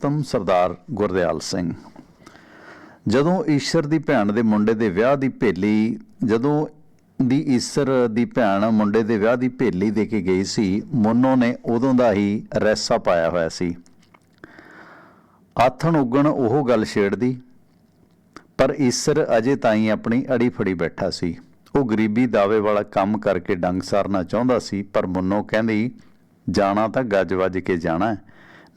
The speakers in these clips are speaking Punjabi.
ਤਮ ਸਰਦਾਰ ਗੁਰਦਿਆਲ ਸਿੰਘ। ਜਦੋਂ ਈਸ਼ਰ ਦੀ ਭੈਣ ਦੇ ਮੁੰਡੇ ਦੇ ਵਿਆਹ ਦੀ ਭੇਲੀ ਜਦੋਂ ਦੀ ਈਸ਼ਰ ਦੀ ਭੈਣ ਮੁੰਡੇ ਦੇ ਵਿਆਹ ਦੀ ਭੇਲੀ ਦੇ ਕੇ ਗਈ ਸੀ ਮੋਨੋ ਨੇ ਉਦੋਂ ਦਾ ਹੀ ਰੈਸਾ ਪਾਇਆ ਹੋਇਆ ਸੀ। ਆਥਣ ਉਗਣ ਉਹ ਗੱਲ ਛੇੜਦੀ ਪਰ ਈਸ਼ਰ ਅਜੇ ਤਾਈਂ ਆਪਣੀ ਅੜੀ ਫੜੀ ਬੈਠਾ ਸੀ। ਉਹ ਗਰੀਬੀ ਦਾਵੇ ਵਾਲਾ ਕੰਮ ਕਰਕੇ ਡੰਗ ਸਾਰਨਾ ਚਾਹੁੰਦਾ ਸੀ ਪਰ ਮੁੰਨੋ ਕਹਿੰਦੀ ਜਾਣਾ ਤਾਂ ਗੱਜ ਵੱਜ ਕੇ ਜਾਣਾ ਹੈ,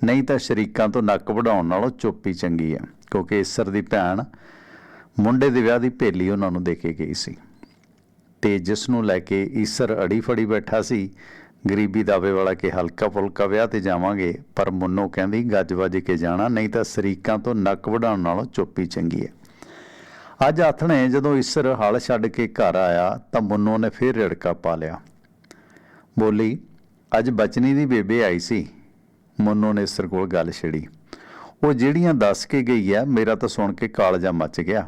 ਨਹੀਂ ਤਾਂ ਸ਼ਰੀਕਾਂ ਤੋਂ ਨੱਕ ਵਢਾਉਣ ਨਾਲੋਂ ਚੁੱਪ ਹੀ ਚੰਗੀ ਹੈ ਕਿਉਂਕਿ ਈਸ਼ਰ ਦੀ ਭੈਣ ਮੁੰਡੇ ਦੇ ਵਿਆਹ ਦੀ ਭੇਲੀ ਉਹਨਾਂ ਨੂੰ ਦੇ ਕੇ ਗਈ ਸੀ। ਤੇ ਜਿਸ ਨੂੰ ਲੈ ਕੇ ਈਸ਼ਰ ਅੜੀ ਫੜੀ ਬੈਠਾ ਸੀ, ਗਰੀਬੀ ਦਾਵੇ ਵਾਲਾ ਕਿ ਹਲਕਾ ਫੁਲਕਾ ਵਿਆਹ ਤੇ ਜਾਵਾਂਗੇ, ਪਰ ਮੁੰਨੋ ਕਹਿੰਦੀ, ਗੱਜ ਵੱਜ ਕੇ ਜਾਣਾ, ਨਹੀਂ ਤਾਂ ਸ਼ਰੀਕਾਂ ਤੋਂ ਨੱਕ ਵਢਾਉਣ ਨਾਲੋਂ ਚੁੱਪੀ ਚੰਗੀ ਹੈ ਅੱਜ ਆਥਣੇ ਜਦੋਂ ਈਸ਼ਰ ਹਲ ਛੱਡ ਕੇ ਘਰ ਆਇਆ, ਤਾਂ ਮੁੰਨੋ ਨੇ ਫੇਰ ਰੜਕਾ ਪਾ ਲਿਆ। ਬੋਲੀ, ਅੱਜ ਬਚਨੀ ਦੀ ਬੇਬੇ ਆਈ ਸੀ। ਮੁੰਨੋ ਨੇ ਈਸ਼ਰ ਕੋਲ ਗੱਲ ਛੇੜੀ। ਉਹ ਜਿਹੜੀਆਂ ਦੱਸ ਕੇ ਗਈ ਆ ਮੇਰਾ ਤਾਂ ਸੁਣ ਕੇ ਕਾਲਜਾ ਮੱਚ ਗਿਆ।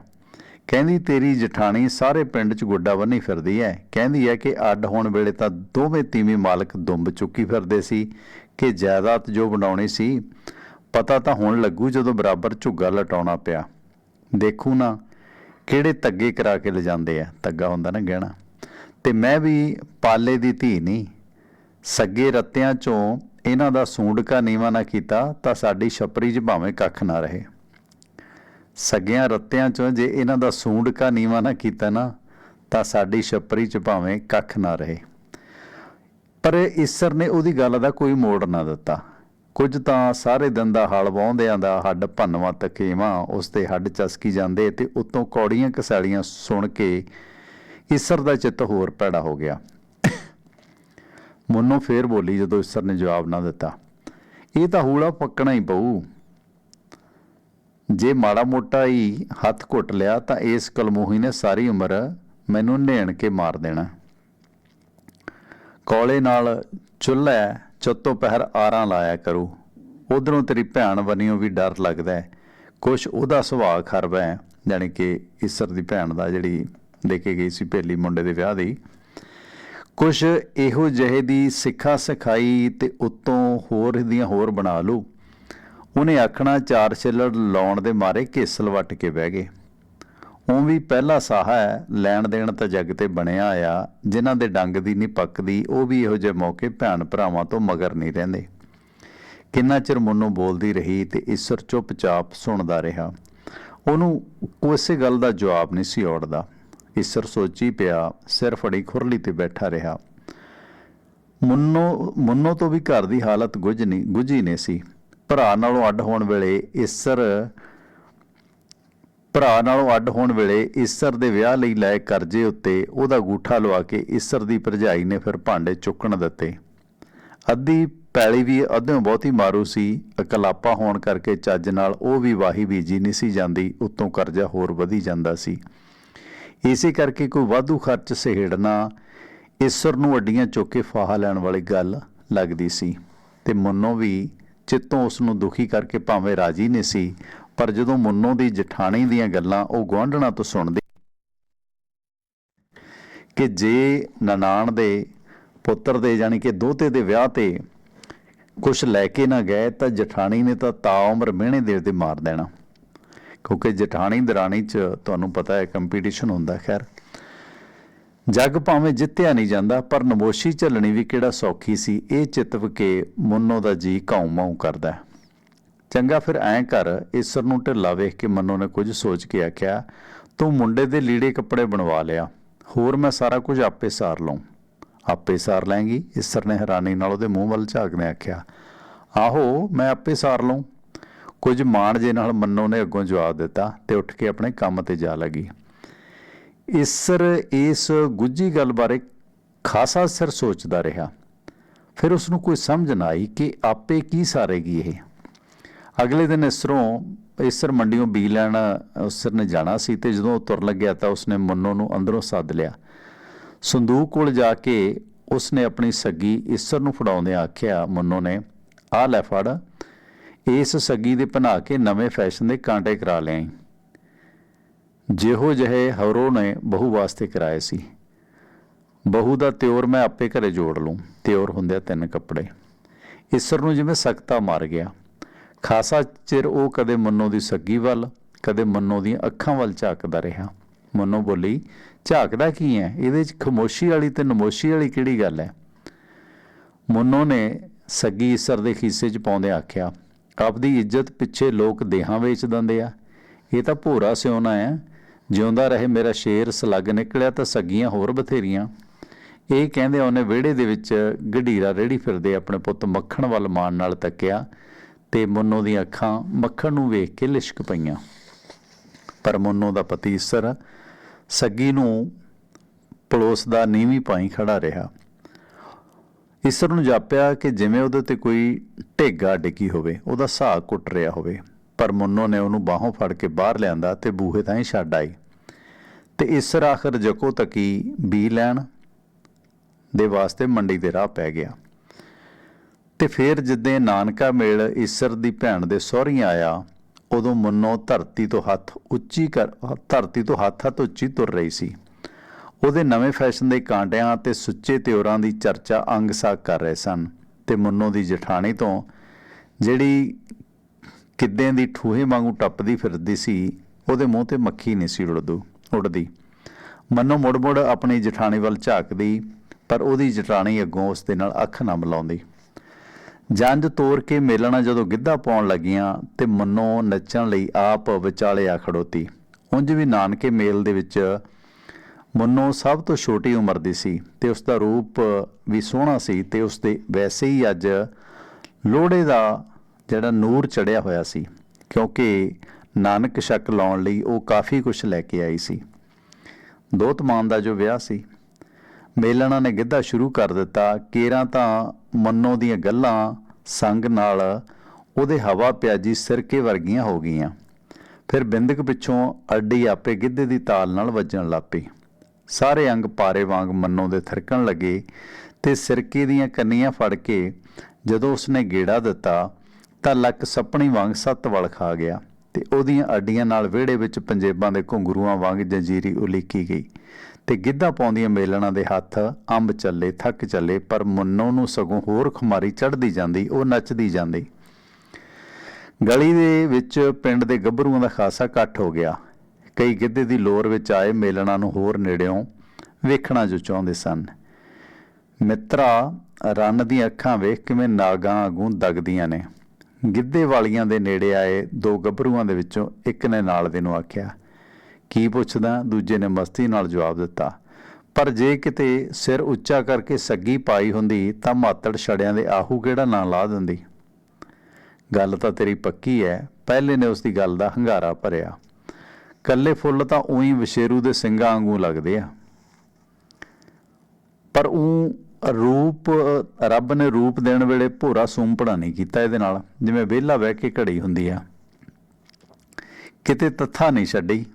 ਕਹਿੰਦੀ, ਤੇਰੀ ਜਠਾਣੀ ਸਾਰੇ ਪਿੰਡ 'ਚ ਗੁੱਡਾ ਬੰਨੀ ਫਿਰਦੀ ਐ। ਕਹਿੰਦੀ ਐ ਕਿ ਅੱਡ ਹੋਣ ਵੇਲੇ ਤਾਂ ਦੋਵੇਂ ਤੀਵੀਂ ਮਾਲਕ ਦੁੰਬ ਚੁੱਕੀ ਫਿਰਦੇ ਸੀ ਕਿ ਜਾਇਦਾਦ ਜੋ ਬਣਾਉਣੀ ਸੀ, ਪਤਾ ਤਾਂ ਹੁਣ ਲੱਗੂ ਜਦੋਂ ਬਰਾਬਰ ਝੁੱਗਾ ਲਟਾਉਣਾ ਪਿਆ। ਦੇਖੂ ਨਾ, ਕਿਹੜੇ ਤੱਗੇ ਕਰਾ ਕੇ ਲਿਜਾਂਦੇ ਆ ਤੱਗਾ ਹੁੰਦਾ ਨਾ ਗਹਿਣਾ। ਤੇ ਮੈਂ ਵੀ ਪਾਲੇ ਦੀ ਧੀ ਨਹੀਂ ਸੱਗੇ ਰੱਤਿਆਂ ਚੋਂ ਇਹਨਾਂ ਦਾ ਸੂੰਡਕਾ ਨੀਵਾਂ ਨਾ ਕੀਤਾ ਤਾਂ ਸਾਡੀ ਛਪਰੀ 'ਚ ਭਾਵੇਂ ਕੱਖ ਨਾ ਰਹੇ। ਸੱਗਿਆਂ ਰੱਤਿਆਂ ਚੋਂ ਜੇ ਇਹਨਾਂ ਦਾ ਸੂੰਡਕਾ ਨੀਵਾਂ ਨਾ ਕੀਤਾ ਨਾ, ਤਾਂ ਸਾਡੀ ਛਪਰੀ 'ਚ ਭਾਵੇਂ ਕੱਖ ਨਾ ਰਹੇ। ਪਰ ਈਸਰ ਨੇ ਉਹਦੀ ਗੱਲ ਦਾ ਕੋਈ ਮੋੜ ਨਾ ਦਿੱਤਾ। ਕੁਝ ਤਾਂ ਸਾਰੇ ਦਿਨ ਦਾ ਹਲ ਵਾਹੁੰਦਿਆਂ ਦਾ ਹੱਡ ਭੰਨਵਾ ਤਕੇਵਾ, ਉਸ ਤੇ ਹੱਡ ਚਸਕੀ ਜਾਂਦੇ ਤੇ ਉਤੋਂ ਕੌੜੀਆਂ ਕਸਾਲੀਆਂ ਸੁਣ ਕੇ ਈਸਰ ਦਾ ਚਿੱਤ ਹੋਰ ਪੈੜਾ ਹੋ ਗਿਆ। ਮੁੰਨੋ ਫੇਰ ਬੋਲੀ ਜਦੋਂ ਇਸਰ ਨੇ ਜਵਾਬ ਨਾ ਦਿੱਤਾ। ਇਹ ਤਾਂ ਹੂਲਾ ਪੱਕਣਾ ਹੀ ਪਊ। ਜੇ ਮਾੜਾ ਮੋਟਾ ਹੀ ਹੱਥ ਘੁੱਟ ਲਿਆ ਤਾਂ ਇਸ ਕਲਮੋਹੀ ਨੇ ਸਾਰੀ ਉਮਰ ਮੈਨੂੰ ਨੇਣ ਕੇ ਮਾਰ ਦੇਣਾ। ਕੋਲੇ ਨਾਲ ਚੁੱਲ੍ਹਾ ਚੱਤੋ ਪਹਿਰ ਆਰਾਂ ਲਾਇਆ ਕਰੂ। ਉਧਰੋਂ ਤੇਰੀ ਭੈਣ ਬਨਿਓ ਵੀ ਡਰ ਲੱਗਦਾ ਹੈ। ਕੁਛ ਉਹਦਾ ਸੁਭਾਅ ਖਰਬ ਹੈ, ਜਾਣੀ ਕਿ ਇਸਰ ਦੀ ਭੈਣ ਦਾ ਜਿਹੜੀ ਦੇ ਕੇ ਗਈ ਸੀ ਪਹਿਲੀ ਮੁੰਡੇ ਦੇ ਵਿਆਹ ਦੀ। ਕੁਛ ਇਹੋ ਜਿਹੇ ਦੀ ਸਿੱਖਾ ਸਿਖਾਈ ਤੇ ਉਤੋਂ ਹੋਰ ਦੀਆਂ ਹੋਰ ਬਣਾ ਲੂ ਉਹਨੇ ਆਖਣਾ, ਚਾਰ ਛਿੱਲੜ ਲਾਉਣ ਦੇ ਮਾਰੇ ਕੇਸਲ ਵੱਟ ਕੇ ਬਹਿ ਗਏ। ਉਹ ਵੀ ਪਹਿਲਾ ਸਾਹਾ ਹੈ, ਲੈਣ ਦੇਣ ਤਾਂ ਜੱਗ ਤੇ ਬਣਿਆ ਆ, ਜਿਨ੍ਹਾਂ ਦੇ ਡੰਗ ਦੀ ਨਹੀਂ ਪੱਕਦੀ, ਉਹ ਵੀ ਇਹੋ ਜਿਹੇ ਮੌਕੇ ਭੈਣ ਭਰਾਵਾਂ ਤੋਂ ਮਗਰ ਨਹੀਂ ਰਹਿੰਦੇ। ਕਿੰਨਾ ਚਿਰ ਮੁੰਨੋਂ ਬੋਲਦੀ ਰਹੀ ਤੇ ਈਸ਼ਰ ਚੁੱਪਚਾਪ ਸੁਣਦਾ ਰਿਹਾ। ਉਹਨੂੰ ਕੋਸੇ ਗੱਲ ਦਾ ਜਵਾਬ ਨਹੀਂ ਸੀ ਔੜਦਾ। ਈਸ਼ਰ ਸੋਚੀ ਪਿਆ, ਸਿਰ ਫੜੀ ਖੁਰਲੀ ਤੇ ਬੈਠਾ ਰਿਹਾ। ਮੁੰਨੋ ਮੁੰਨੋ ਤੋਂ ਵੀ ਘਰ ਦੀ ਹਾਲਤ ਗੁੱਝ ਨਹੀਂ ਗੁੱਝੀ ਨਹੀਂ ਸੀ। ਭਰਾ ਨਾਲੋਂ ਅੱਡ ਹੋਣ ਵੇਲੇ ਈਸਰ, ਭਰਾ ਨਾਲੋਂ ਅੱਡ ਹੋਣ ਵੇਲੇ ਈਸਰ ਦੇ ਵਿਆਹ ਲਈ ਲਏ ਕਰਜ਼ੇ ਉੱਤੇ ਉਹਦਾ ਗੂਠਾ ਲਵਾ ਕੇ ਈਸਰ ਦੀ ਭਰਜਾਈ ਨੇ ਫਿਰ ਭਾਂਡੇ ਚੁੱਕਣ ਦਿੱਤੇ। ਅੱਧੀ ਪੈਲੀ ਵੀ ਅੱਧਿਓਂ ਬਹੁਤੀ ਮਾਰੂ ਸੀ, ਇਕਲਾਪਾ ਹੋਣ ਕਰਕੇ ਚੱਜ ਨਾਲ ਉਹ ਵੀ ਵਾਹੀ ਬੀਜੀ ਨਹੀਂ ਸੀ ਜਾਂਦੀ, ਉੱਤੋਂ ਕਰਜ਼ਾ ਹੋਰ ਵਧੀ ਜਾਂਦਾ ਸੀ। ਇਸੇ ਕਰਕੇ ਕੋਈ ਵਾਧੂ ਖਰਚ ਸਹੇੜਨਾ ਈਸਰ ਨੂੰ ਅੱਡੀਆਂ ਚੁੱਕ ਕੇ ਫਾਹਾ ਲੈਣ ਵਾਲੀ ਗੱਲ ਲੱਗਦੀ ਸੀ ਤੇ ਮੁੰਨੋ ਵੀ ਚਿੱਤੋਂ ਉਸ ਨੂੰ ਦੁਖੀ ਕਰਕੇ ਭਾਵੇਂ ਰਾਜੀ ਨਹੀਂ ਸੀ, ਪਰ ਜਦੋਂ ਮੁੰਨੋ ਦੀ ਜਠਾਣੀ ਦੀਆਂ ਗੱਲਾਂ ਉਹ ਗੁਆਂਢਣਾ ਤੋਂ ਸੁਣਦੀ ਕਿ ਜੇ ਨਨਾਣ ਦੇ ਪੁੱਤਰ ਦੇ ਯਾਨੀ ਕਿ ਦੋਤੇ ਦੇ ਵਿਆਹ ਤੇ ਕੁਝ ਲੈ ਕੇ ਨਾ ਗਏ ਤਾਂ ਜਠਾਣੀ ਨੇ ਤਾਂ ਤਾ ਉਮਰ ਮਿਹਣੇ ਦੇ ਤੇ ਮਾਰ ਦੇਣਾ। ਕਿਉਂਕਿ ਜਠਾਣੀ ਦਰਾਣੀ ਚ ਤੁਹਾਨੂੰ ਪਤਾ ਹੈ ਕੰਪੀਟੀਸ਼ਨ ਹੁੰਦਾ, ਖੈਰ। ਜੱਗ ਭਾਵੇਂ ਜਿੱਤਿਆ ਨਹੀਂ ਜਾਂਦਾ, ਪਰ ਨਮੋਸ਼ੀ ਝੱਲਣੀ ਵੀ ਕਿਹੜਾ ਸੌਖੀ ਸੀ, ਇਹ ਚਿਤਵ ਕੇ ਮੁੰਨੋ ਦਾ ਜੀ ਘਾਉ ਮਾਉ ਕਰਦਾ ਚੰਗਾ ਫਿਰ ਐਂ ਕਰ, ਈਸਰ ਨੂੰ ਢਿੱਲਾ ਵੇਖ ਕੇ ਮੰਨੋ ਨੇ ਕੁਝ ਸੋਚ ਕੇ ਆਖਿਆ, ਤੂੰ ਮੁੰਡੇ ਦੇ ਲੀੜੇ ਕੱਪੜੇ ਬਣਵਾ ਲਿਆ, ਹੋਰ ਮੈਂ ਸਾਰਾ ਕੁਝ ਆਪੇ ਸਾਰ ਲਵਾਂ ਆਪੇ ਸਾਰ ਲੈਂਗੀ ਈਸਰ ਨੇ ਹੈਰਾਨੀ ਨਾਲ ਉਹਦੇ ਮੂੰਹ ਵੱਲ ਝਾਕਦੇ ਆਖਿਆ, ਆਹੋ, ਮੈਂ ਆਪੇ ਸਾਰ ਲਵਾਂ ਕੁਝ ਮਾਣ ਜੇ ਨਾਲ ਮੰਨੋ ਨੇ ਅੱਗੋਂ ਜਵਾਬ ਦਿੱਤਾ ਤੇ ਉੱਠ ਕੇ ਆਪਣੇ ਕੰਮ ਤੇ ਜਾ ਲੱਗੀ। ਇਸਰ ਇਸ ਗੁੱਜੀ ਗੱਲ ਬਾਰੇ ਖਾਸਾ ਸਿਰ ਸੋਚਦਾ ਰਿਹਾ। ਫਿਰ ਉਸ ਨੂੰ ਕੋਈ ਸਮਝ ਨਾ ਆਈ ਕਿ ਆਪੇ ਕੀ ਸਾਰੇਗੀ ਇਹ। ਅਗਲੇ ਦਿਨ ਇਸਰੋਂ ਇਸਰ ਮੰਡੀੋਂ ਬੀ ਲੈਣ ਉਸਰ ਨੇ ਜਾਣਾ ਸੀ ਤੇ ਜਦੋਂ ਉਹ ਤੁਰ ਲੱਗਿਆ ਤਾਂ ਉਸਨੇ ਮੰਨੋ ਨੂੰ ਅੰਦਰੋਂ ਸੱਦ ਲਿਆ। ਸੰਦੂਕ ਕੋਲ ਜਾ ਕੇ ਉਸਨੇ ਆਪਣੀ ਸੱਗੀ ਇਸਰ ਨੂੰ ਫੜਾਉਂਦਿਆਂ ਆਖਿਆ, ਮੰਨੋ ਨੇ ਆਹ ਲੈ ਫੜ ਇਸ ਸੱਗੀ ਦੇ ਬਣਾ ਕੇ ਨਵੇਂ ਫੈਸ਼ਨ ਦੇ ਕਾਂਟੇ ਕਰਾ ਲਿਆਈ। ਜਿਹੋ ਜਿਹੇ ਹਵਰੋ ਨੇ ਬਹੂ ਵਾਸਤੇ ਕਰਾਏ ਸੀ। ਬਹੂ ਦਾ ਤਿਉਰ ਮੈਂ ਆਪੇ ਘਰੇ ਜੋੜ ਲੂੰ, ਤਿਉਰ ਹੁੰਦੇ ਤਿੰਨ ਕੱਪੜੇ। ਈਸਰ ਨੂੰ ਜਿਵੇਂ ਸਖਤਾ ਮਾਰ ਗਿਆ। ਖਾਸਾ ਚਿਰ ਉਹ ਕਦੇ ਮੰਨੋ ਦੀ ਸੱਗੀ ਵੱਲ, ਕਦੇ ਮੰਨੋ ਦੀਆਂ ਅੱਖਾਂ ਵੱਲ ਝਾਕਦਾ ਰਿਹਾ। ਮੰਨੋ ਬੋਲੀ, ਝਾਕਦਾ ਕੀ ਹੈ ਇਹਦੇ 'ਚ ਖਮੋਸ਼ੀ ਵਾਲੀ ਤੇ ਨਮੋਸ਼ੀ ਵਾਲੀ ਕਿਹੜੀ ਗੱਲ ਹੈ ਮੁੰਨੋ ਨੇ ਸੱਗੀ ਈਸਰ ਦੇ ਖੀਸੇ 'ਚ ਪਾਉਂਦੇ ਆਖਿਆ ਆਪਦੀ ਇੱਜ਼ਤ ਪਿੱਛੇ ਲੋਕ ਦੇਹਾਂ ਵੇਚ ਦਿੰਦੇ ਆ। ਇਹ ਤਾਂ ਭੋਰਾ ਸਿਉਣਾ ਹੈ। ਜਿਉਂਦਾ ਰਹੇ ਮੇਰਾ ਸ਼ੇਰ, ਸਲੱਗ ਨਿਕਲਿਆ ਤਾਂ ਸੱਗੀਆਂ ਹੋਰ ਬਥੇਰੀਆਂ। ਇਹ ਕਹਿੰਦੇ ਉਹਨੇ ਵਿਹੜੇ ਦੇ ਵਿੱਚ ਗਢੀਰਾ ਰੇੜੀ ਫਿਰਦੇ ਆਪਣੇ ਪੁੱਤ ਮੱਖਣ ਵੱਲ ਮਾਣ ਨਾਲ ਤੱਕਿਆ ਤੇ ਮੁੰਨੋ ਦੀਆਂ ਅੱਖਾਂ ਮੱਖਣ ਨੂੰ ਵੇਖ ਕੇ ਲਿਸ਼ਕ ਪਈਆਂ। ਪਰ ਮੁੰਨੋ ਦਾ ਪਤੀ ਈਸਰ ਸੱਗੀ ਨੂੰ ਪਲੋਸ ਦਾ ਨੀਵੀਂ ਪਾਈ ਖੜਾ ਰਿਹਾ। ਈਸਰ ਨੂੰ ਜਾਪਿਆ ਕਿ ਜਿਵੇਂ ਉਹਦੇ ਤੇ ਕੋਈ ਢੇਗਾ ਡਿੱਗੀ ਹੋਵੇ, ਉਹਦਾ ਸਾਹ ਕੁੱਟ ਰਿਹਾ ਹੋਵੇ, ਪਰ ਮੁੰਨੋ ਨੇ ਉਹਨੂੰ ਬਾਹੋਂ ਫੜ ਕੇ ਬਾਹਰ ਲਿਆਂਦਾ ਤੇ ਬੂਹੇ ਤਾਂ ਹੀ ਛੱਡ ਆਈ। ਤੇ ਈਸਰ ਆਖਰ ਜਕੋ ਤੱਕੀ ਬੀ ਲੈਣ ਦੇ ਵਾਸਤੇ ਮੰਡੀ ਦੇ ਰਾਹ ਪੈ ਗਿਆ। ਤੇ ਫਿਰ ਜਿੱਦੇ ਨਾਨਕਾ ਮੇਲ ਈਸਰ ਦੀ ਭੈਣ ਦੇ ਸਹੁਰੀਆਂ ਆਇਆ, ਉਦੋਂ ਮੁੰਨੋ ਧਰਤੀ ਤੋਂ ਹੱਥ ਉੱਚੀ ਕਰ, ਧਰਤੀ ਤੋਂ ਹੱਥ ਹੱਥ ਉੱਚੀ ਤੁਰ ਰਹੀ ਸੀ। ਉਹਦੇ ਨਵੇਂ ਫੈਸ਼ਨ ਦੇ ਕਾਂਟਿਆਂ ਤੇ ਸੁੱਚੇ ਤਿਉਰਾਂ ਦੀ ਚਰਚਾ ਅੰਗ ਸਾਗ ਕਰ ਰਹੇ ਸਨ ਤੇ ਮੁੰਨੋ ਦੀ ਜਠਾਣੀ ਤੋਂ, ਜਿਹੜੀ ਕਿੱਦਾਂ ਦੀ ਠੂਹੇ ਵਾਂਗੂ ਟੱਪਦੀ ਫਿਰਦੀ ਸੀ, ਉਹਦੇ ਮੂੰਹ ਤੇ ਮੱਖੀ ਨਹੀਂ ਸੀ ਉੜਦੂ ਉੜਦੀ ਮੰਨੋ ਮੁੜ-ਮੁੜ ਆਪਣੀ ਜਠਾਣੀ ਵੱਲ ਝਾਕਦੀ, ਪਰ ਉਹਦੀ ਜਠਾਣੀ ਅੱਗੋਂ ਉਸ ਦੇ ਨਾਲ ਅੱਖ ਨਾ ਮਿਲਾਉਂਦੀ। ਜੰਜ ਤੋਰ ਕੇ ਮੇਲਣਾ ਜਦੋਂ ਗਿੱਧਾ ਪਾਉਣ ਲੱਗੀਆਂ ਤੇ ਮੰਨੋ ਨੱਚਣ ਲਈ ਆਪ ਵਿਚਾਲੇ ਆ ਖੜੋਤੀ। ਉਂਝ ਵੀ ਨਾਨਕੇ ਮੇਲ ਦੇ ਵਿੱਚ ਮੰਨੋ ਸਭ ਤੋਂ ਛੋਟੀ ਉਮਰ ਦੀ ਸੀ ਤੇ ਉਸ ਦਾ ਰੂਪ ਵੀ ਸੋਹਣਾ ਸੀ ਤੇ ਉਸ ਦੇ ਵੈਸੇ ਹੀ ਅੱਜ ਲੋਹੜੇ ਦਾ ਜਿਹੜਾ ਨੂਰ ਚੜਿਆ ਹੋਇਆ ਸੀ, ਕਿਉਂਕਿ ਨਾਨਕ ਸ਼ੱਕ ਲਾਉਣ ਲਈ ਉਹ ਕਾਫੀ ਕੁਝ ਲੈ ਕੇ ਆਈ ਸੀ। ਦੋਤਮਾਨ ਦਾ ਜੋ ਵਿਆਹ ਸੀ, ਮੇਲਣਾ ਨੇ ਗਿੱਧਾ ਸ਼ੁਰੂ ਕਰ ਦਿੱਤਾ, ਕੇਰਾਂ ਤਾਂ ਮੰਨੋ ਦੀਆਂ ਗੱਲਾਂ ਸੰਗ ਨਾਲ ਉਹਦੇ ਹਵਾ ਪਿਆਜੀ ਸਿਰਕੇ ਵਰਗੀਆਂ ਹੋ ਗਈਆਂ। ਫਿਰ ਬਿੰਦਕ ਪਿੱਛੋਂ ਅੱਡੀ ਆਪੇ ਗਿੱਧੇ ਦੀ ਤਾਲ ਨਾਲ ਵੱਜਣ ਲੱਪੀ ਸਾਰੇ ਅੰਗ ਪਾਰੇ ਵਾਂਗ ਮੰਨੋ ਦੇ ਥਰਕਣ ਲੱਗੇ ਤੇ ਸਿਰਕੇ ਦੀਆਂ ਕੰਨੀਆਂ ਫੜ ਕੇ ਜਦੋਂ ਉਸਨੇ ਗੇੜਾ ਦਿੱਤਾ ਤਾਂ ਲੱਕ ਸੱਪਣੀ ਵਾਂਗ ਸੱਤ ਵਲ ਖਾ ਗਿਆ ਤੇ ਉਹਦੀਆਂ ਅੱਡੀਆਂ ਨਾਲ ਵਿਹੜੇ ਵਿੱਚ ਪੰਜੇਬਾਂ ਦੇ ਘੁੰਗਰੂਆਂ ਵਾਂਗ ਜੰਜੀਰੀ ਉਲੀਕੀ ਗਈ ਤੇ ਗਿੱਧਾ ਪਾਉਂਦੀਆਂ ਮੇਲਣਾ ਦੇ ਹੱਥ ਅੰਬ ਚੱਲੇ, ਥੱਕ ਚੱਲੇ, ਪਰ ਮੁੰਨੋ ਨੂੰ ਸਗੋਂ ਹੋਰ ਖੁਮਾਰੀ ਚੜਦੀ ਜਾਂਦੀ, ਉਹ ਨੱਚਦੀ ਜਾਂਦੀ। ਗਲੀ ਦੇ ਵਿੱਚ ਪਿੰਡ ਦੇ ਗੱਭਰੂਆਂ ਦਾ ਖਾਸਾ ਇਕੱਠ ਹੋ ਗਿਆ। ਕਈ ਗਿੱਧੇ ਦੀ ਲੋਰ ਵਿੱਚ ਆਏ ਮੇਲਣਾ ਨੂੰ ਹੋਰ ਨੇੜਿਓਂ ਵੇਖਣਾ ਜੋ ਚਾਹੁੰਦੇ ਸਨ। ਮਿੱਤਰਾ, ਰੰਨ ਦੀਆਂ ਅੱਖਾਂ ਵੇਖ ਕਿਵੇਂ ਨਾਗਾਂ ਆਗੂ ਦਗਦੀਆਂ ਨੇ। ਗਿੱਧੇ ਵਾਲੀਆਂ ਦੇ ਨੇੜੇ ਆਏ ਦੋ ਗੱਭਰੂਆਂ ਦੇ ਵਿੱਚੋਂ ਇੱਕ ਨੇ ਨਾਲ ਦੇ ਨੂੰ ਆਖਿਆ, ਕੀ ਪੁੱਛਦਾ? ਦੂਜੇ ਨੇ ਮਸਤੀ ਨਾਲ ਜਵਾਬ ਦਿੱਤਾ, ਪਰ ਜੇ ਕਿਤੇ ਸਿਰ ਉੱਚਾ ਕਰਕੇ ਸੱਗੀ ਪਾਈ ਹੁੰਦੀ ਤਾਂ ਮਾਤੜ ਛੜਿਆਂ ਦੇ ਆਹੂ ਕਿਹੜਾ ਨਾਂ ਲਾ ਦਿੰਦੀ? ਗੱਲ ਤਾਂ ਤੇਰੀ ਪੱਕੀ ਐ। ਪਹਿਲੇ ਨੇ ਉਸ ਦੀ ਗੱਲ ਦਾ ਹੰਗਾਰਾ ਭਰਿਆ। ਕੱਲੇ ਫੁੱਲ ਤਾਂ ਉਹੀ ਵਿਸ਼ੇਰੂ ਦੇ ਸਿੰਘਾਂ ਵਾਂਗੂ ਲੱਗਦੇ ਆ। ਪਰ ਉਹ ਰੂਪ, ਰੱਬ ਨੇ ਰੂਪ ਦੇਣ ਵੇਲੇ ਭੋਰਾ ਸੂੰਪੜਾ ਨਹੀਂ ਕੀਤਾ ਇਹਦੇ ਨਾਲ। ਜਿਵੇਂ ਵਿਹਲਾ ਬਹਿ ਕੇ ਘੜੀ ਹੁੰਦੀ ਆ। ਕਿਤੇ ਤੱਥਾ ਨਹੀਂ ਛੱਡੀ।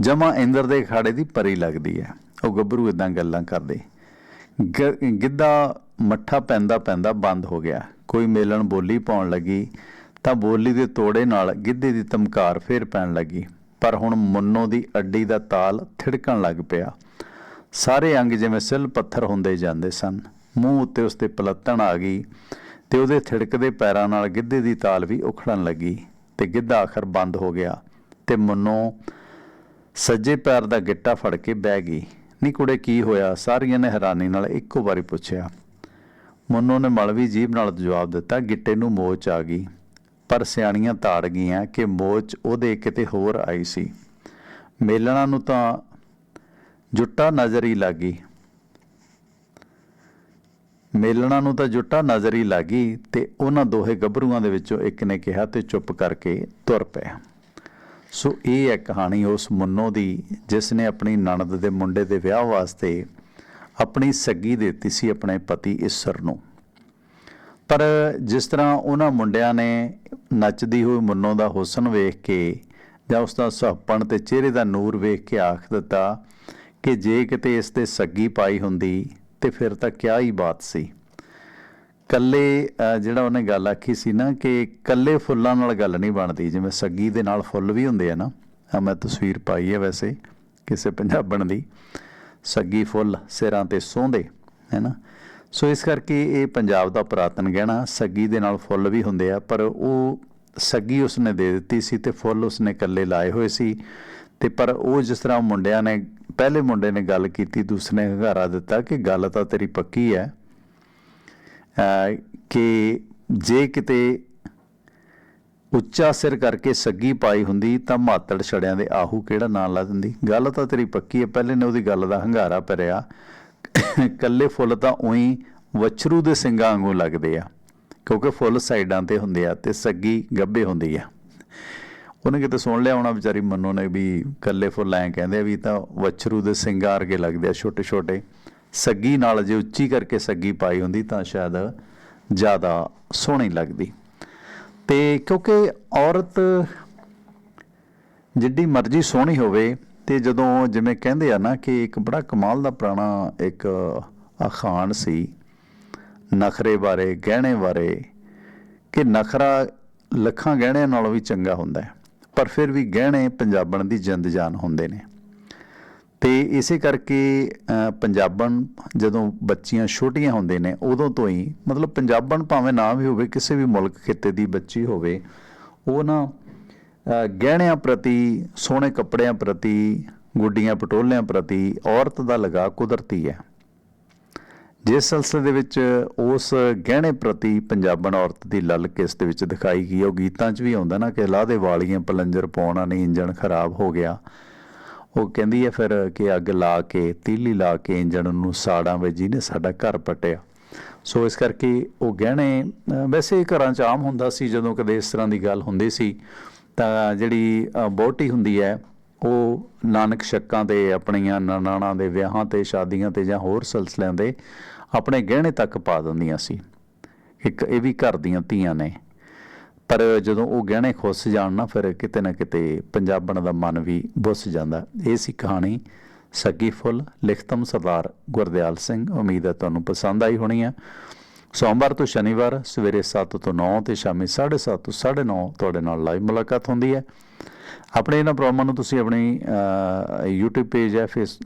ਜਮਾ ਇੰਦਰ ਦੇ ਖਾੜੇ ਦੀ ਪਰੀ ਲੱਗਦੀ ਹੈ ਉਹ ਗੱਭਰੂ ਇਦਾਂ ਗੱਲਾਂ ਕਰਦੇ। ਗਿੱਧਾ ਮੱਠਾ ਪੈਂਦਾ ਪੈਂਦਾ ਬੰਦ ਹੋ ਗਿਆ। ਕੋਈ ਮੇਲਣ ਬੋਲੀ ਪਾਉਣ ਲੱਗੀ ਤਾਂ ਬੋਲੀ ਦੇ ਤੋੜੇ ਨਾਲ ਗਿੱਧੇ ਦੀ ਤਮਕਾਰ ਫੇਰ ਪੈਣ ਲੱਗੀ। ਪਰ ਹੁਣ ਮੁੰਨੋ ਦੀ ਅੱਡੀ ਦਾ ਤਾਲ ਥਿੜਕਣ ਲੱਗ ਪਿਆ। ਸਾਰੇ ਅੰਗ ਜਿਵੇਂ ਸਿਲ ਪੱਥਰ ਹੁੰਦੇ ਜਾਂਦੇ ਸਨ। ਮੂੰਹ ਉੱਤੇ ਉਸ ਤੇ ਪਲੱਤਣ ਆ ਗਈ ਤੇ ਉਹਦੇ ਥਿੜਕਦੇ ਪੈਰਾਂ ਨਾਲ ਗਿੱਧੇ ਦੀ ਤਾਲ ਵੀ ਉਖੜਨ ਲੱਗੀ ਤੇ ਗਿੱਧਾ ਆਖਰ ਬੰਦ ਹੋ ਗਿਆ ਤੇ ਮੁੰਨੋ ਸੱਜੇ ਪੈਰ ਦਾ ਗਿੱਟਾ ਫੜ ਕੇ ਬਹਿ ਗਈ। ਨੀ ਕੁੜੇ, ਕੀ ਹੋਇਆ? ਸਾਰੀਆਂ ਨੇ ਹੈਰਾਨੀ ਨਾਲ ਇੱਕੋ ਵਾਰੀ ਪੁੱਛਿਆ। ਮੁੰਨੋ ਨੇ ਮਲਵੀ ਜੀਭ ਨਾਲ ਜਵਾਬ ਦਿੱਤਾ, ਗਿੱਟੇ ਨੂੰ ਮੋਚ ਆ ਗਈ। ਪਰ ਸਿਆਣੀਆਂ ਤਾੜ ਗਈਆਂ ਕਿ ਮੋਚ ਉਹਦੇ ਕਿਤੇ ਹੋਰ ਆਈ ਸੀ। ਮੇਲਣਾ ਨੂੰ ਤਾਂ ਜੁੱਟਾ ਨਜ਼ਰ ਹੀ ਲੱਗੀ ਮੇਲਣਾ ਨੂੰ ਤਾਂ ਜੁੱਟਾ ਨਜ਼ਰ ਹੀ ਲੱਗੀ ਤੇ ਉਹਨਾਂ ਦੋਹੇ ਗੱਭਰੂਆਂ ਦੇ ਵਿੱਚੋਂ ਇੱਕ ਨੇ ਕਿਹਾ ਤੇ ਚੁੱਪ ਕਰਕੇ ਤੁਰ ਪਿਆ। ਸੋ ਇਹ ਹੈ ਕਹਾਣੀ ਉਸ ਮੁੰਨੋ ਦੀ ਜਿਸ ਨੇ ਆਪਣੀ ਨਣਦ ਦੇ ਮੁੰਡੇ ਦੇ ਵਿਆਹ ਵਾਸਤੇ ਆਪਣੀ ਸੱਗੀ ਦਿੱਤੀ ਸੀ ਆਪਣੇ ਪਤੀ ਇਸਰ ਨੂੰ। ਪਰ ਜਿਸ ਤਰ੍ਹਾਂ ਉਹਨਾਂ ਮੁੰਡਿਆਂ ਨੇ ਨੱਚਦੀ ਹੋਈ ਮੁੰਨੋ ਦਾ ਹੁਸਨ ਵੇਖ ਕੇ ਜਾਂ ਉਸ ਦਾ ਸੁਹੱਪਣ ਤੇ ਚਿਹਰੇ ਦਾ ਨੂਰ ਵੇਖ ਕੇ ਆਖ ਦਿੱਤਾ ਕਿ ਜੇ ਕਿਤੇ ਇਸ ਤੇ ਸੱਗੀ ਪਾਈ ਹੁੰਦੀ ਤੇ ਫਿਰ ਤਾਂ ਕਿਆ ਹੀ ਬਾਤ ਸੀ। ਕੱਲੇ ਜਿਹੜਾ ਉਹਨੇ ਗੱਲ ਆਖੀ ਸੀ ਨਾ ਕਿ ਕੱਲੇ ਫੁੱਲਾਂ ਨਾਲ ਗੱਲ ਨਹੀਂ ਬਣਦੀ, ਜਿਵੇਂ ਸੱਗੀ ਦੇ ਨਾਲ ਫੁੱਲ ਵੀ ਹੁੰਦੇ ਆ ਨਾ। ਆ ਮੈਂ ਤਸਵੀਰ ਪਾਈ ਹੈ ਵੈਸੇ ਕਿਸੇ ਪੰਜਾਬਣ ਦੀ। ਸੱਗੀ ਫੁੱਲ ਸਿਰਾਂ ਤੇ ਸੋਂਦੇ, ਹੈ ਨਾ। ਸੋ ਇਸ ਕਰਕੇ ਇਹ ਪੰਜਾਬ ਦਾ ਪੁਰਾਤਨ ਗਹਿਣਾ ਸੱਗੀ ਦੇ ਨਾਲ ਫੁੱਲ ਵੀ ਹੁੰਦੇ ਆ, ਪਰ ਉਹ ਸੱਗੀ ਉਸਨੇ ਦੇ ਦਿੱਤੀ ਸੀ ਤੇ ਫੁੱਲ ਉਸਨੇ ਇਕੱਲੇ ਲਾਏ ਹੋਏ ਸੀ ਤੇ ਪਰ ਉਹ ਜਿਸ ਤਰ੍ਹਾਂ ਮੁੰਡਿਆਂ ਨੇ, ਪਹਿਲੇ ਮੁੰਡੇ ਨੇ ਗੱਲ ਕੀਤੀ, ਦੂਸਰੇ ਨੇ ਹੰਗਾਰਾ ਦਿੱਤਾ ਕਿ ਗੱਲ ਤਾਂ ਤੇਰੀ ਪੱਕੀ ਹੈ ਕਿ ਜੇ ਕਿਤੇ ਉੱਚਾ ਸਿਰ ਕਰਕੇ ਸੱਗੀ ਪਾਈ ਹੁੰਦੀ ਤਾਂ ਮਾਤੜ ਛੜਿਆਂ ਦੇ ਆਹੂ ਕਿਹੜਾ ਨਾਂ ਲਾ ਦਿੰਦੀ? ਗੱਲ ਤਾਂ ਤੇਰੀ ਪੱਕੀ ਹੈ, ਪਹਿਲੇ ਨੇ ਉਹਦੀ ਗੱਲ ਦਾ ਹੰਗਾਰਾ ਭਰਿਆ ਕੱਲੇ ਫੁੱਲ ਤਾਂ ਉਹੀ ਵਛਰੂ ਦੇ ਸਿੰਗਾਂ ਵਾਂਗੂ ਲੱਗਦੇ ਆ, ਕਿਉਂਕਿ ਫੁੱਲ ਸਾਈਡਾਂ ਤੇ ਹੁੰਦੇ ਆ ਤੇ ਸੱਗੀ ਗੱਭੇ ਹੁੰਦੀ ਆ। ਉਹਨੇ ਕਿਤੇ ਸੁਣ ਲਿਆ ਹੋਣਾ ਵਿਚਾਰੀ ਮੰਨੋ ਨੇ ਵੀ ਕੱਲੇ ਫੁੱਲ ਐਂ ਕਹਿੰਦੇ ਆ ਵੀ ਤਾਂ ਵਛਰੂ ਦੇ ਸਿੰਗਾਂ ਵਰਗੇ ਲੱਗਦੇ ਆ ਛੋਟੇ ਛੋਟੇ। ਸੱਗੀ ਨਾਲ ਜੇ ਉੱਚੀ ਕਰਕੇ ਸੱਗੀ ਪਾਈ ਹੁੰਦੀ ਤਾਂ ਸ਼ਾਇਦ ਜ਼ਿਆਦਾ ਸੋਹਣੀ ਲੱਗਦੀ। ਤੇ ਕਿਉਂਕਿ ਔਰਤ ਜਿੱਡੀ ਮਰਜ਼ੀ ਸੋਹਣੀ ਹੋਵੇ ਤੇ ਜਦੋਂ ਜਿਵੇਂ ਕਹਿੰਦੇ ਆ ਨਾ ਕਿ ਇੱਕ ਬੜਾ ਕਮਾਲ ਦਾ ਪੁਰਾਣਾ ਇੱਕ ਅਖਾਣ ਸੀ, ਨਖਰੇ ਬਾਰੇ, ਗਹਿਣੇ ਬਾਰੇ, ਕਿ ਨਖਰਾ ਲੱਖਾਂ ਗਹਿਣਿਆਂ ਨਾਲੋਂ ਵੀ ਚੰਗਾ ਹੁੰਦਾ ਹੈ, ਪਰ ਫਿਰ ਵੀ ਗਹਿਣੇ ਪੰਜਾਬਣ ਦੀ ਜਿੰਦ ਜਾਨ ਹੁੰਦੇ ਨੇ। ਤੇ ਇਸੇ ਕਰਕੇ ਪੰਜਾਬਣ ਜਦੋਂ ਬੱਚੀਆਂ ਛੋਟੀਆਂ ਹੁੰਦੇ ਨੇ, ਉਦੋਂ ਤੋਂ ਹੀ ਮਤਲਬ ਪੰਜਾਬਣ ਭਾਵੇਂ ਨਾ ਵੀ ਹੋਵੇ, ਕਿਸੇ ਵੀ ਮੁਲਕ ਖਿੱਤੇ ਦੀ ਬੱਚੀ ਹੋਵੇ, ਉਹ ਨਾ ਗਹਿਣਿਆਂ ਪ੍ਰਤੀ, ਸੋਹਣੇ ਕੱਪੜਿਆਂ ਪ੍ਰਤੀ, ਗੁੱਡੀਆਂ ਪਟੋਲਿਆਂ ਪ੍ਰਤੀ ਔਰਤ ਦਾ ਲਗਾਅ ਕੁਦਰਤੀ ਹੈ। ਜਿਸ ਸਿਲਸਿਲੇ ਦੇ ਵਿੱਚ ਉਸ ਗਹਿਣੇ ਪ੍ਰਤੀ ਪੰਜਾਬਣ ਔਰਤ ਦੀ ਲਲ ਕਿਸ ਦੇ ਵਿੱਚ ਦਿਖਾਈ ਗਈ, ਉਹ ਗੀਤਾਂ 'ਚ ਵੀ ਆਉਂਦਾ ਨਾ ਕਿ ਲਾਹ ਦੇ ਵਾਲੀਆਂ ਪਲੰਜਰ ਪਾਉਣਾ ਨਹੀਂ ਇੰਜਣ ਖਰਾਬ ਹੋ ਗਿਆ। ਉਹ ਕਹਿੰਦੀ ਹੈ ਫਿਰ ਕਿ ਅੱਗ ਲਾ ਕੇ, ਤੀਲੀ ਲਾ ਕੇ ਇੰਜਣ ਨੂੰ ਸਾੜਾਂ ਵਿੱਚ ਜਿਹਨੇ ਸਾਡਾ ਘਰ ਪਟਿਆ। ਸੋ ਇਸ ਕਰਕੇ ਉਹ ਗਹਿਣੇ ਵੈਸੇ ਘਰਾਂ 'ਚ ਆਮ ਹੁੰਦਾ ਸੀ, ਜਦੋਂ ਕਦੇ ਇਸ ਤਰ੍ਹਾਂ ਦੀ ਗੱਲ ਹੁੰਦੀ ਸੀ ਤਾਂ ਜਿਹੜੀ ਅਹ, ਹੁੰਦੀ ਹੈ ਉਹ ਨਾਨਕ ਸ਼ੱਕਾਂ ਤੇ ਆਪਣੀਆਂ ਨਨਾਣਾਂ ਦੇ ਵਿਆਹਾਂ ਤੇ ਸ਼ਾਦੀਆਂ ਤੇ ਜਾਂ ਹੋਰ ਸਿਲਸਿਲਿਆਂ ਦੇ ਆਪਣੇ ਗਹਿਣੇ ਤੱਕ ਪਾ ਦਿੰਦੀਆਂ ਸੀ। ਇੱਕ ਇਹ ਵੀ ਘਰ ਦੀਆਂ ਧੀਆਂ ਨੇ। ਪਰ ਜਦੋਂ ਉਹ ਗਹਿਣੇ ਖੁੱਸ ਜਾਣ ਨਾ ਫਿਰ ਕਿਤੇ ਨਾ ਕਿਤੇ ਪੰਜਾਬਣ ਦਾ ਮਨ ਵੀ ਬੁੱਸ ਜਾਂਦਾ। ਇਹ ਸੀ ਕਹਾਣੀ ਸੱਗੀ ਫੁੱਲ ਲਿਖਤਮ ਸਰਦਾਰ ਗੁਰਦਿਆਲ ਸਿੰਘ। ਉਮੀਦ ਹੈ ਤੁਹਾਨੂੰ ਪਸੰਦ ਆਈ ਹੋਣੀ ਹੈ। ਸੋਮਵਾਰ ਤੋਂ ਸ਼ਨੀਵਾਰ ਸਵੇਰੇ 7 ਤੋਂ 9 ਤੇ ਸ਼ਾਮੀ 7:30 ਤੋਂ 9:30 ਤੁਹਾਡੇ ਨਾਲ ਲਾਈਵ ਮੁਲਾਕਾਤ ਹੁੰਦੀ ਹੈ। ਆਪਣੇ ਇਹਨਾਂ ਪ੍ਰੋਗਰਾਮਾਂ ਨੂੰ ਤੁਸੀਂ ਆਪਣੀ ਅਹ, YouTube ਪੇਜ ਹੈ ਫੇਸ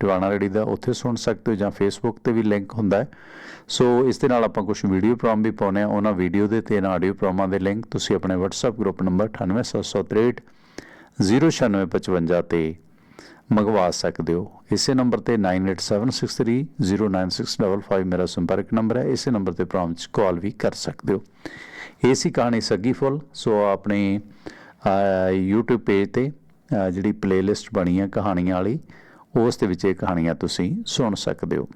ਟਿਵਾਣਾ ਰੇਡੀ ਦਾ ਉੱਥੇ ਸੁਣ ਸਕਦੇ ਹੋ ਜਾਂ Facebook ਤੇ ਵੀ ਲਿੰਕ ਹੁੰਦਾ ਹੈ। ਸੋ ਇਸ ਦੇ ਨਾਲ ਆਪਾਂ ਕੁਝ ਵੀਡੀਓ ਪ੍ਰੋਗਰਾਮ ਵੀ ਪਾਉਨੇ ਆ ਉਹਨਾਂ ਵੀਡੀਓ ਦੇ ਤੇ ਇਹਨਾਂ ਆਡੀਓ ਪ੍ਰੋਗਰਾਮਾਂ ਦੇ ਲਿੰਕ ਤੁਸੀਂ ਆਪਣੇ WhatsApp ਗਰੁੱਪ ਨੰਬਰ 98763 09655 ਤੇ ਮੰਗਵਾ ਸਕਦੇ ਹੋ। ਇਸੇ ਨੰਬਰ ਤੇ 9876309655 ਮੇਰਾ ਸੰਪਰਕ ਨੰਬਰ ਹੈ। ਇਸੇ ਨੰਬਰ ਤੇ ਪ੍ਰੋਗਰਾਮ 'ਚ ਕਾਲ ਵੀ ਕਰ ਸਕਦੇ ਹੋ। ਇਹ ਸੀ ਕਹਾਣੀ ਸੱਗੀ ਫੁੱਲ। ਸੋ ਆਪਣੇ ਅਹ, YouTube ਪੇਜ ਤੇ ਜਿਹੜੀ ਪਲੇਲਿਸਟ ਬਣੀ ਹੈ ਕਹਾਣੀਆਂ ਵਾਲੀ ਉਸ ਦੇ ਵਿੱਚ ਇਹ ਕਹਾਣੀਆਂ ਤੁਸੀਂ ਸੁਣ ਸਕਦੇ ਹੋ।